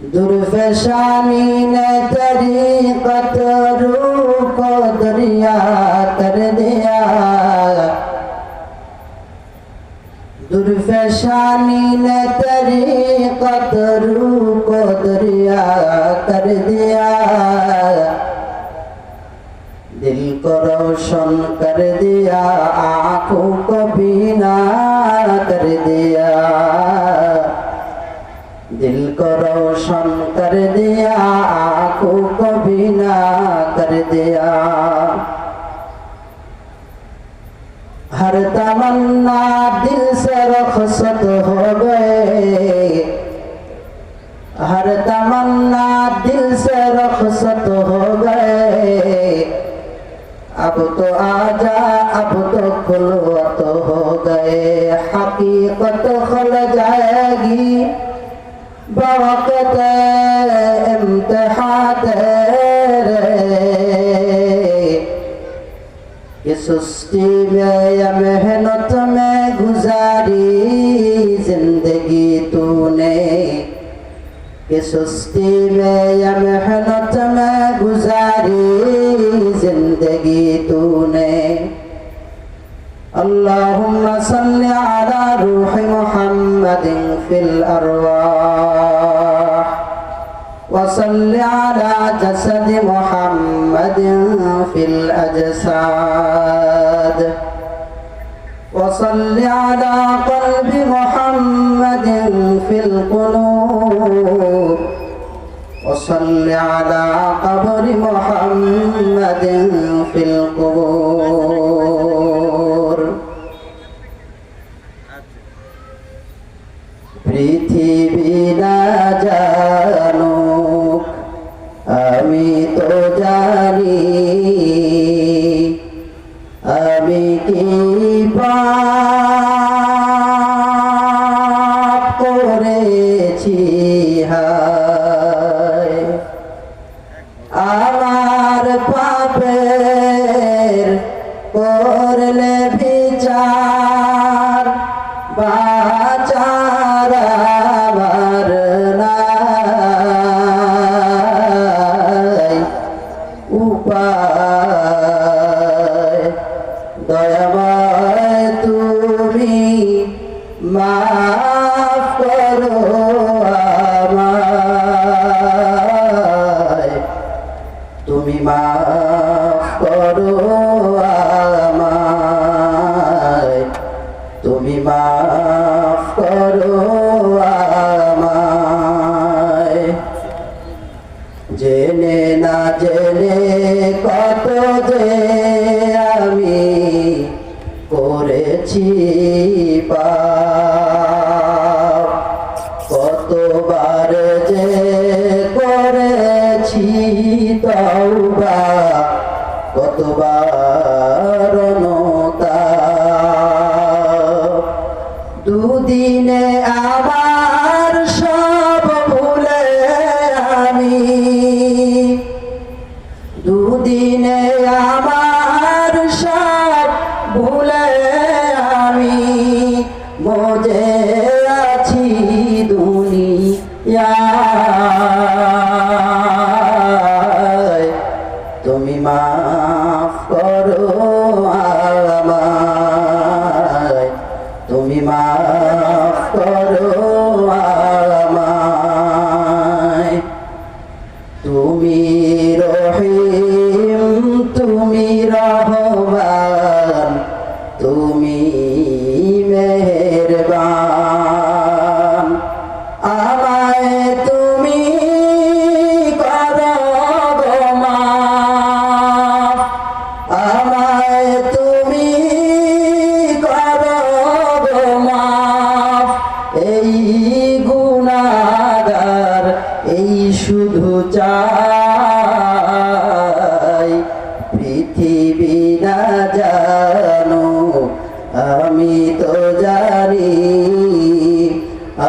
درفشانی نے طریقت روح کو دریا کر دیا درفشانی نے طریقت روح کو دریا کر دیا دل کو روشن کر دیا آنکھوں کو بینا کر دیا दिल को रोशन कर दिया आंखों को बीना कर दिया हर तमन्ना दिल से रखसत हो गए हर तमन्ना दिल से रखसत हो गए अब तो आजा अब तो खुलवत हो गए हकीकत खुल जाएगी बवक्त इम्तिहा तेरे कि सुस्ती में या मेहनत में गुजारी जिंदगी तूने कि सुस्ती में या मेहनत में गुजारी जिंदगी तूने اللهم صل على روح محمد في الأرواح وصل على جسد محمد في الأجساد وصل على قلب محمد في القلوب وصل على قبر محمد في القبور পৃথিবী না আমার পাপের করলে বিচার বাচার করেছি কতবার যে করেছি তওবা কতবার দুদিনে তুমি মাফ করো আমায়। তুমি মাফ করো আমায় তুমি এই গুণাগার, এই শুধু চাই। পৃথিবী না জানো, আমি তো জানি,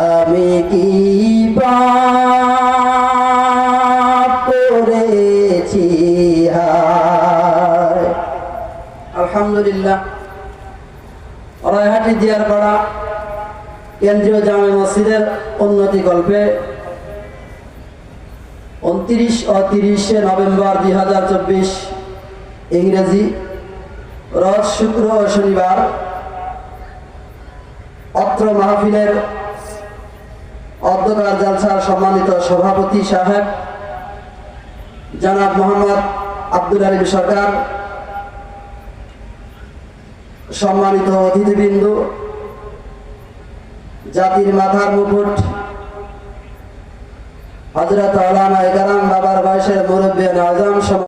আমি কি আলহামদুলিল্লাহ। রায়হাটি জিয়ারপাড়া কেন্দ্রীয় জামে মসজিদের উন্নতি কল্পে উনত্রিশ ও তিরিশে নভেম্বর দুই হাজার চব্বিশ ইংরেজি, রোজ শুক্র ও শনিবার অত্র মাহফিলের অধ্যকার জালসার সম্মানিত সভাপতি সাহেব জনাব মোহাম্মদ আব্দুল আলিম সরকার সম্মানিত অতিথিবৃন্দ জাতির মাথার মুকুট হজরত আলামা বাবার বয়সের মুরব্বী আজম